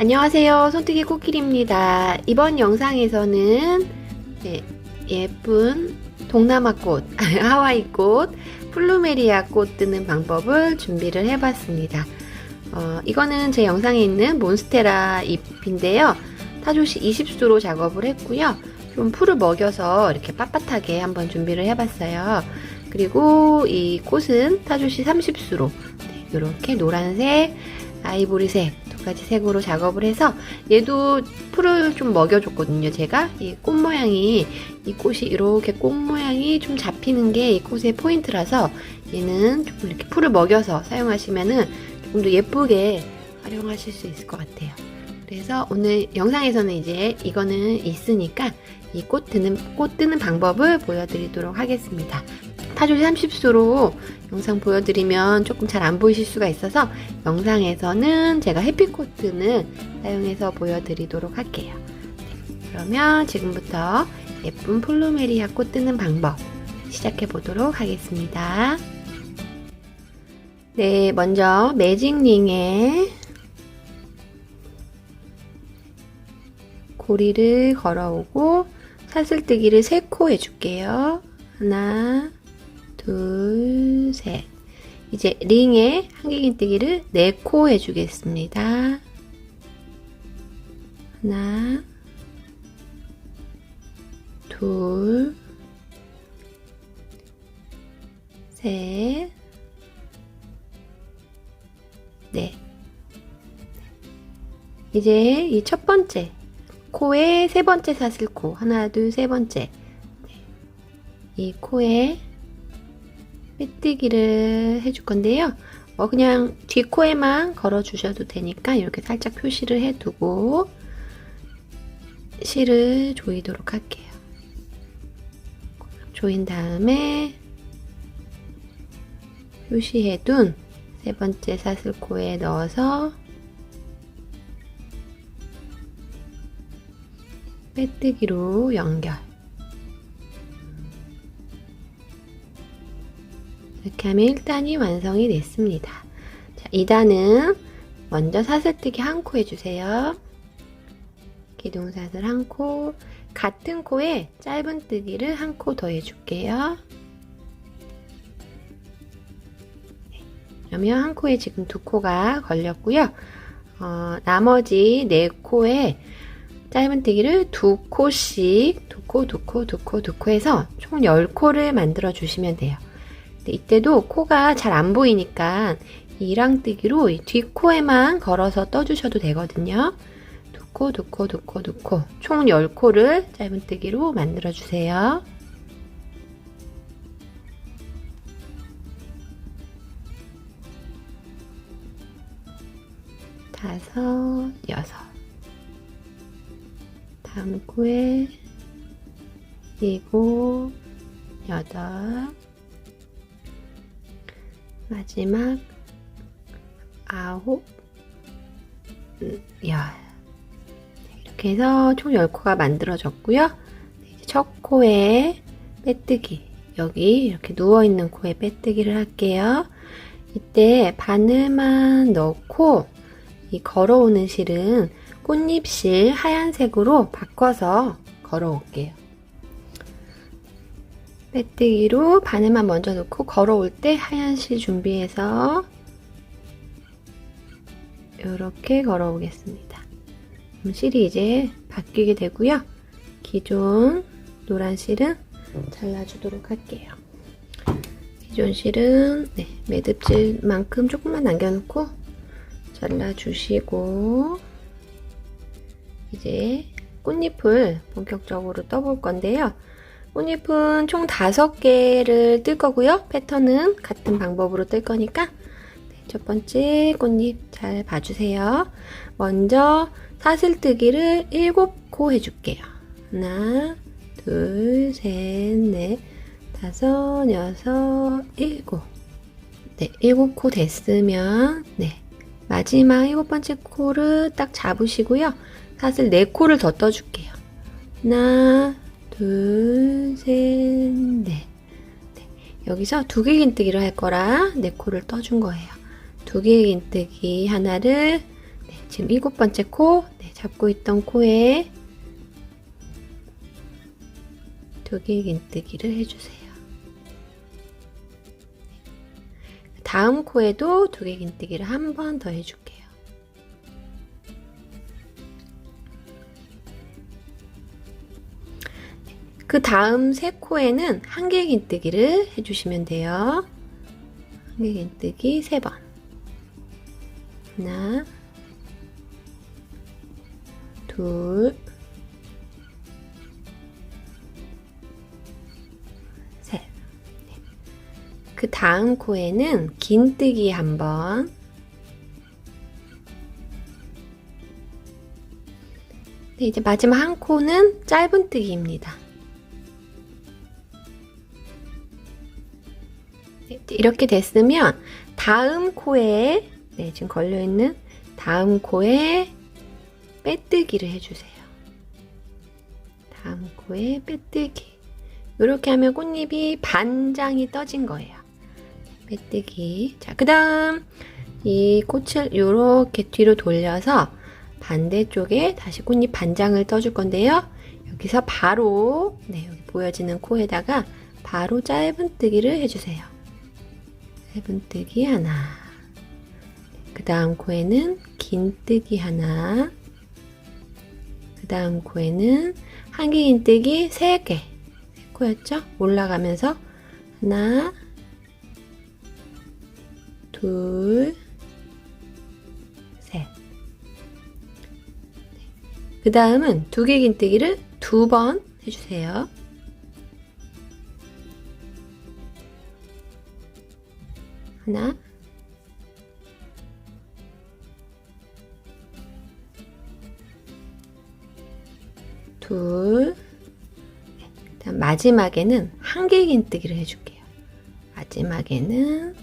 안녕하세요. 손뜨기 코끼리입니다. 이번 영상에서는 네, 예쁜 동남아 꽃, 하와이 꽃, 플루메리아 꽃 뜨는 방법을 준비를 해봤습니다. 어, 이거는 제 영상에 있는 몬스테라 잎인데요. 타조시 20수로 작업을 했고요. 좀 풀을 먹여서 이렇게 빳빳하게 한번 준비를 해봤어요. 그리고 이 꽃은 타조시 30수로 이렇게 노란색, 아이보리색 두 가지 색으로 작업을 해서 얘도 풀을 좀 먹여줬거든요. 제가 이 꽃 모양이 이 꽃이 이렇게 꽃 모양이 좀 잡히는 게 이 꽃의 포인트라서 얘는 조금 이렇게 풀을 먹여서 사용하시면은 조금 더 예쁘게 활용하실 수 있을 것 같아요. 그래서 오늘 영상에서는 이제 이거는 있으니까 이꽃 뜨는 꽃 뜨는 방법을 보여드리도록 하겠습니다. 타조리 30수로 영상 보여드리면 조금 잘 안 보이실 수가 있어서 영상에서는 제가 해피코트는 사용해서 보여드리도록 할게요. 네, 그러면 지금부터 예쁜 플루메리아 꽃 뜨는 방법 시작해 보도록 하겠습니다. 네, 먼저 매직링에 고리를 걸어오고 사슬뜨기를 3코 해줄게요. 하나, 둘, 셋. 이제 링에 한길긴뜨기를 4코 해주겠습니다. 하나, 둘, 셋, 넷. 이제 이 첫 번째 코에 세 번째 사슬코 하나 둘 세 번째 네. 이 코에 빼뜨기를 해줄 건데요. 어, 그냥 뒷코에만 걸어 주셔도 되니까 이렇게 살짝 표시를 해두고 실을 조이도록 할게요. 조인 다음에 표시해둔 세 번째 사슬코에 넣어서 빼뜨기로 연결. 이렇게 하면 1단이 완성이 됐습니다. 자, 2단은 먼저 사슬뜨기 한 코 해주세요. 기둥사슬 한 코, 같은 코에 짧은 뜨기를 한 코 더 해줄게요. 네, 그러면 한 코에 지금 두 코가 걸렸고요. 어, 나머지 네 코에 짧은뜨기를 두 코씩 두 코, 두 코, 두 코, 두 코 해서 총 10코를 만들어 주시면 돼요. 이때도 코가 잘 안 보이니까 이랑뜨기로 뒷코에만 걸어서 떠주셔도 되거든요. 두 코, 두 코, 두 코, 두 코. 총 10코를 짧은뜨기로 만들어 주세요. 다섯, 여섯. 다음 코에 일곱, 여덟, 마지막 아홉, 음, 열. 이렇게 해서 총 10코가 만들어졌고요. 이제 첫 코에 빼뜨기. 여기 이렇게 누워있는 코에 빼뜨기를 할게요. 이때 바늘만 넣고 이 걸어오는 실은 꽃잎실 하얀색으로 바꿔서 걸어올게요. 빼뜨기로 바늘만 먼저 넣고 걸어올 때 하얀 실 준비해서 이렇게 걸어오겠습니다. 실이 이제 바뀌게 되고요. 기존 노란 실은 잘라주도록 할게요. 기존 실은 네, 매듭질만큼 조금만 남겨놓고 잘라주시고 이제 꽃잎을 본격적으로 떠볼 건데요. 꽃잎은 총 5개를 뜰 거고요. 패턴은 같은 방법으로 뜰 거니까 네, 첫 번째 꽃잎 잘 봐주세요. 먼저 사슬뜨기를 7코 해줄게요. 하나, 둘, 셋, 넷, 다섯, 여섯, 일곱 네, 7코 됐으면 네, 마지막 일곱 번째 코를 딱 잡으시고요. 사슬 4코를 더 떠줄게요. 하나, 둘, 셋, 넷. 네. 여기서 두 개 긴뜨기를 할 거라 네 코를 떠준 거예요. 두 개 긴뜨기 하나를 네, 지금 일곱 번째 코 네, 잡고 있던 코에 두 개 긴뜨기를 해주세요. 다음 코에도 두 개 긴뜨기를 한 번 더 해줄게요. 그 다음 세 코에는 한개 긴뜨기를 해주시면 돼요. 한개 긴뜨기 세 번. 하나, 둘, 셋. 그 다음 코에는 긴뜨기 한 번. 네, 이제 마지막 한 코는 짧은뜨기입니다. 이렇게 됐으면 다음 코에 네, 지금 걸려 있는 다음 코에 빼뜨기를 해주세요. 다음 코에 빼뜨기. 이렇게 하면 꽃잎이 반장이 떠진 거예요. 빼뜨기. 자, 그 다음 이 꽃을 이렇게 뒤로 돌려서 반대쪽에 다시 꽃잎 반장을 떠줄 건데요. 여기서 바로 네, 여기 보여지는 코에다가 바로 짧은 뜨기를 해주세요. 짧은뜨기 하나. 그 다음 코에는 긴뜨기 하나. 그 다음 코에는 한 개 긴뜨기 세 개. 코였죠? 올라가면서 하나, 둘, 셋. 그 다음은 두 개 긴뜨기를 두 번 해주세요. 하나, 둘, 마지막에는 한개 긴뜨기를 해줄게요. 마지막에는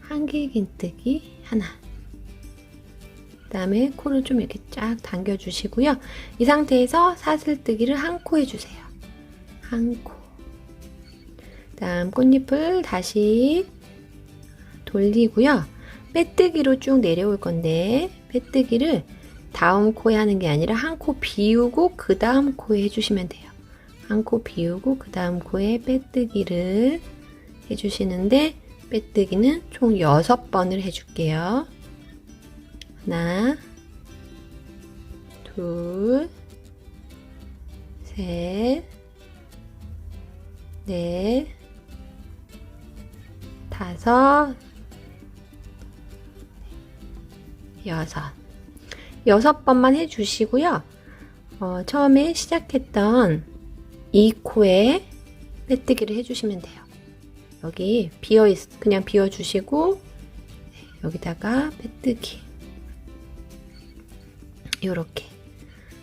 한개 긴뜨기 하나. 그 다음에 코를 좀 이렇게 쫙 당겨주시고요. 이 상태에서 사슬뜨기를 한 코 해주세요. 한 코. 다음 꽃잎을 다시 돌리고요. 빼뜨기로 쭉 내려올 건데 빼뜨기를 다음 코에 하는 게 아니라 한 코 비우고 그 다음 코에 해주시면 돼요. 한 코 비우고 그 다음 코에 빼뜨기를 해주시는데 빼뜨기는 총 6번을 해줄게요. 하나, 둘, 셋, 넷, 다섯, 여섯. 여섯 번만 해주시고요. 어, 처음에 시작했던 이 코에 빼뜨기를 해주시면 돼요. 여기 비어 있, 그냥 비워 주시고 여기다가 빼뜨기 이렇게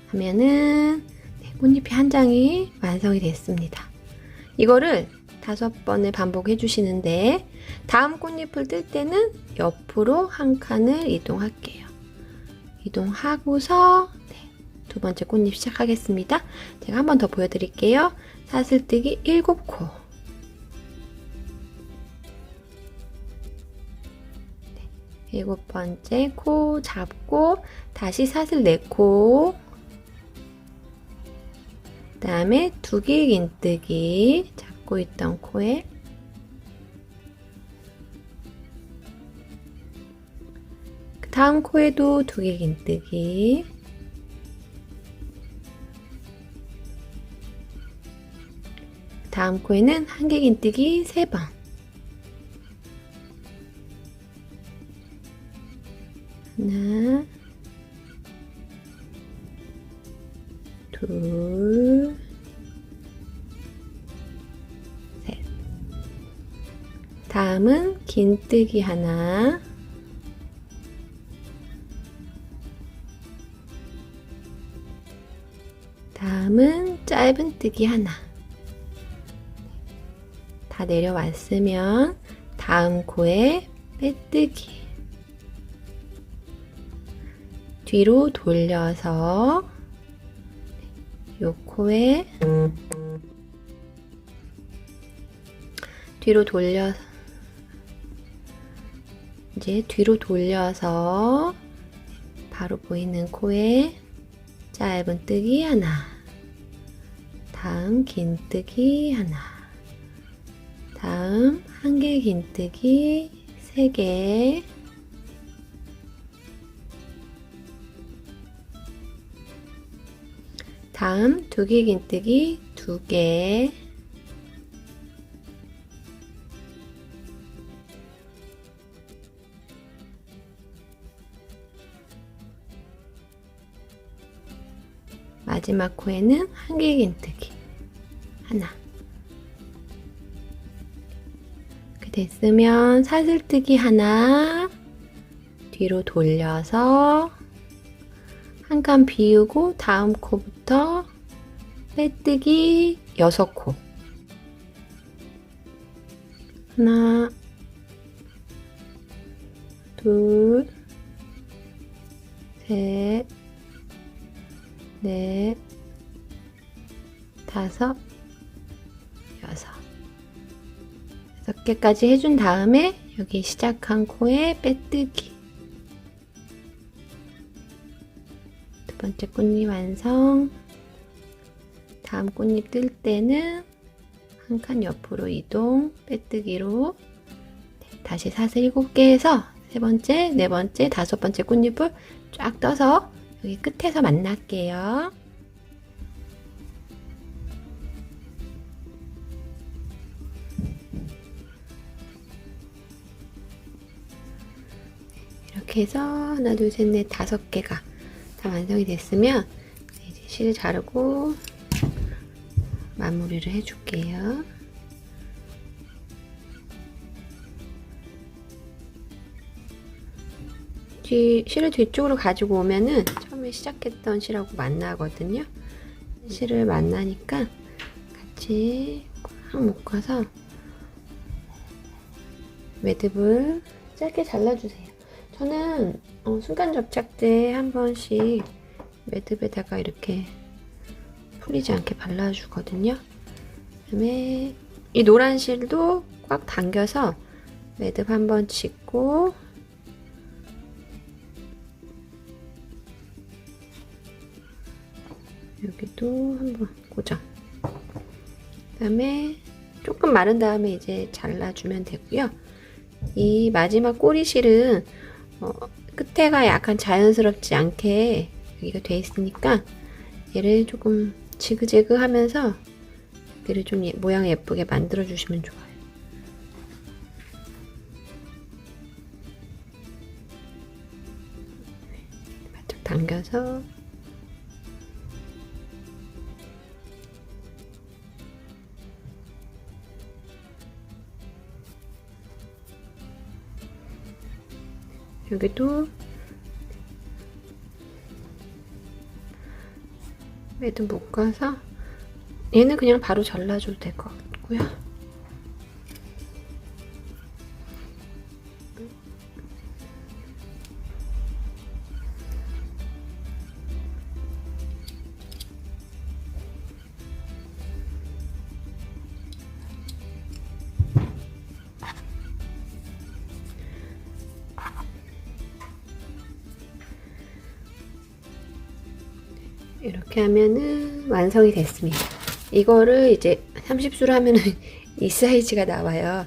하면은 네, 꽃잎이 한 장이 완성이 됐습니다. 이거를 다섯 번을 반복해 주시는데 다음 꽃잎을 뜰 때는 옆으로 한 칸을 이동할게요. 이동하고서 네, 두 번째 꽃잎 시작하겠습니다. 제가 한 번 더 보여드릴게요. 사슬뜨기 7코 네, 일곱 번째 코 잡고 다시 사슬 4코 그 다음에 두개 긴뜨기 잡고 있던 코에 다음 코에도 두 개 긴뜨기. 다음 코에는 한 개 긴뜨기 세번 하나 둘 셋. 다음은 긴뜨기 하나 뜨기 하나. 다 내려왔으면 다음 코에 빼뜨기. 뒤로 돌려서 요 코에 뒤로 돌려 이제 뒤로 돌려서 바로 보이는 코에 짧은 뜨기 하나. 다음 긴 뜨기 하나. 다음 한 개 긴 뜨기 세 개. 다음 두 개 긴뜨기 두 개. 마지막 코에는 한개 긴뜨기 하나. 이렇게 됐으면 사슬뜨기 하나 뒤로 돌려서 한 칸 비우고 다음 코부터 빼뜨기 6코 하나 둘 셋, 넷, 다섯. 개까지 해준 다음에 여기 시작한 코에 빼뜨기. 두 번째 꽃잎 완성. 다음 꽃잎 뜰 때는 한 칸 옆으로 이동, 빼뜨기로 네, 다시 사슬 7개 해서 세 번째, 네 번째, 다섯 번째 꽃잎을 쫙 떠서 여기 끝에서 만날게요. 이렇게 해서 하나, 둘, 셋, 넷, 다섯 개가 다 완성이 됐으면 이제 실을 자르고 마무리를 해줄게요. 뒤, 실을 뒤쪽으로 가지고 오면은 처음에 시작했던 실하고 만나거든요. 실을 만나니까 같이 꽉 묶어서 매듭을 짧게 잘라주세요. 저는 어, 순간 접착 때한 번씩 매듭에다가 이렇게 풀리지 않게 발라주거든요. 그다음에 이 노란 실도 꽉 당겨서 매듭 한 번 짓고 여기도 한번 고정. 그 다음에 조금 마른 다음에 이제 잘라주면 되고요. 이 마지막 꼬리실은 어, 끝에가 약간 자연스럽지 않게 여기가 돼 있으니까 얘를 조금 지그재그 하면서 얘를 좀 예- 모양 예쁘게 만들어 주시면 좋아요. 바짝 당겨서 여기도 매듭 묶어서 얘는 그냥 바로 잘라줘도 될 것 같고요. 이렇게 하면은 완성이 됐습니다. 이거를 이제 30수로 하면은 이 사이즈가 나와요.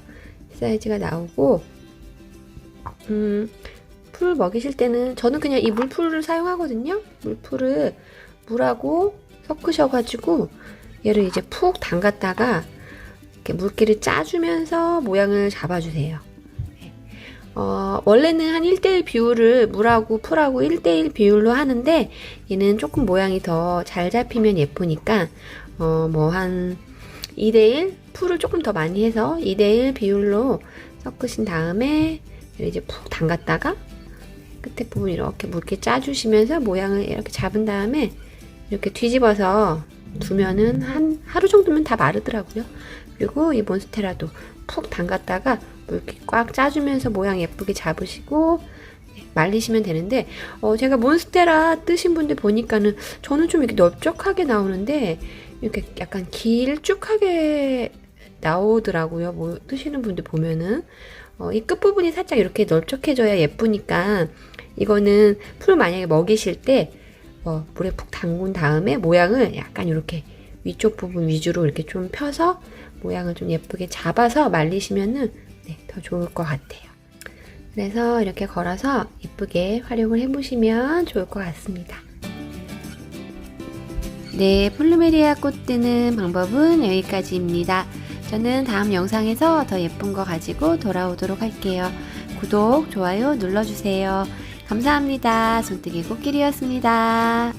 이 사이즈가 나오고, 음, 풀 먹이실 때는 저는 그냥 이 물풀을 사용하거든요. 물풀을 물하고 섞으셔가지고 얘를 이제 푹 담갔다가 이렇게 물기를 짜주면서 모양을 잡아주세요. 어, 원래는 한 1대1 비율을 물하고 풀하고 1대1 비율로 하는데 얘는 조금 모양이 더 잘 잡히면 예쁘니까 어, 뭐 한 2대1 풀을 조금 더 많이 해서 2대1 비율로 섞으신 다음에 이제 푹 담갔다가 끝에 부분 이렇게 물기 짜주시면서 모양을 이렇게 잡은 다음에 이렇게 뒤집어서 두면은 한 하루 정도면 다 마르더라고요. 그리고 이 몬스테라도 푹 담갔다가 물기 꽉 짜주면서 모양 예쁘게 잡으시고 네, 말리시면 되는데 어, 제가 몬스테라 뜨신 분들 보니까는 저는 좀 이렇게 넓적하게 나오는데 이렇게 약간 길쭉하게 나오더라고요. 뭐 뜨시는 분들 보면은 어, 이 끝부분이 살짝 이렇게 넓적해져야 예쁘니까 이거는 풀 만약에 먹이실 때 어, 물에 푹 담근 다음에 모양을 약간 이렇게 위쪽 부분 위주로 이렇게 좀 펴서 모양을 좀 예쁘게 잡아서 말리시면은 네, 더 좋을 것 같아요. 그래서 이렇게 걸어서 예쁘게 활용을 해보시면 좋을 것 같습니다. 네, 플루메리아 꽃 뜨는 방법은 여기까지입니다. 저는 다음 영상에서 더 예쁜 거 가지고 돌아오도록 할게요. 구독, 좋아요 눌러주세요. 감사합니다. 손뜨기 꽃길이었습니다.